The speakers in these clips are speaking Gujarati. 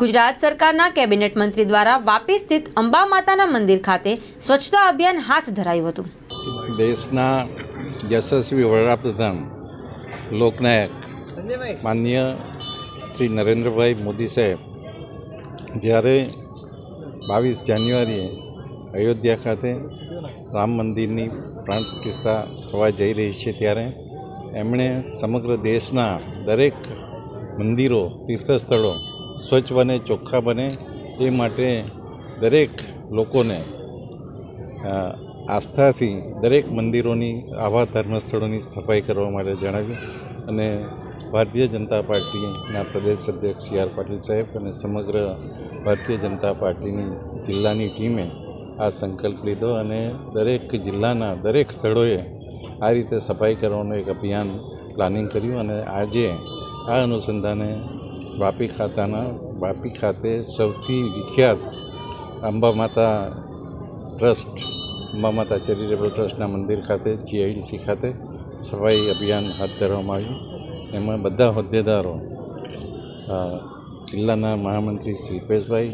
ગુજરાત સરકારના કેબિનેટ મંત્રી દ્વારા વાપી સ્થિત અંબા માતાના મંદિર ખાતે સ્વચ્છતા અભિયાન હાથ ધરાયું હતું. દેશના યશસ્વી વડાપ્રધાન, લોકનાયક માનનીય શ્રી નરેન્દ્રભાઈ મોદી સાહેબ, જ્યારે બાવીસ જાન્યુઆરીએ અયોધ્યા ખાતે રામ મંદિરની પ્રાણ પ્રતિષ્ઠા થવા જઈ રહી છે, ત્યારે એમણે સમગ્ર દેશના દરેક મંદિરો, તીર્થસ્થળો સ્વચ્છ બને, ચોખ્ખા બને, એ માટે દરેક લોકોને આસ્થાથી દરેક મંદિરોની, આવા ધર્મસ્થળોની સફાઈ કરવા માટે જણાવ્યું અને ભારતીય જનતા પાર્ટીના પ્રદેશ અધ્યક્ષ સી આર પાટીલ સાહેબ અને સમગ્ર ભારતીય જનતા પાર્ટીની જિલ્લાની ટીમે આ સંકલ્પ લીધો અને દરેક જિલ્લાના દરેક સ્થળોએ આ રીતે સફાઈ કરવાનું એક અભિયાન પ્લાનિંગ કર્યું અને આજે આ અનુસંધાને વાપી ખાતાના, વાપી ખાતે સૌથી વિખ્યાત અંબા માતા ટ્રસ્ટ, અંબા માતા ચેરિટેબલ ટ્રસ્ટના મંદિર ખાતે, જીઆઈડીસી ખાતે સફાઈ અભિયાન હાથ ધરવામાં આવ્યું. એમાં બધા હોદ્દેદારો જિલ્લાના મહામંત્રી શિલ્પેશભાઈ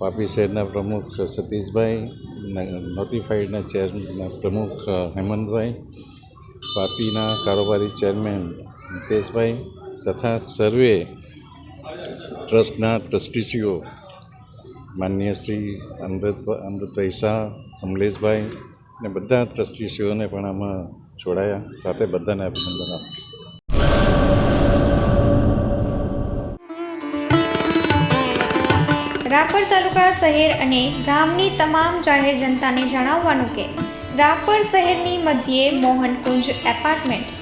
વાપી શહેરના પ્રમુખ સતીશભાઈ નોટિફાઈડના ચેરના પ્રમુખ હેમંતભાઈ, વાપીના કારોબારી ચેરમેન નિતેશભાઈ તથા સર્વે ટ્રસ્ટના ટ્રસ્ટીસીઓ માનનીય શ્રી અમૃત અમૃતભાઈ શાહ, અમલેશભાઈ ને બધા ટ્રસ્ટીસીઓને પણ આમાં જોડાયા. સાથે બધાને અભિનંદન આપું રાપર તાલુકા શહેર અને ગામની તમામ જાહેર જનતાને જણાવવાનું કે રાપર શહેરની મધ્યે મોહનકુંજ એપાર્ટમેન્ટ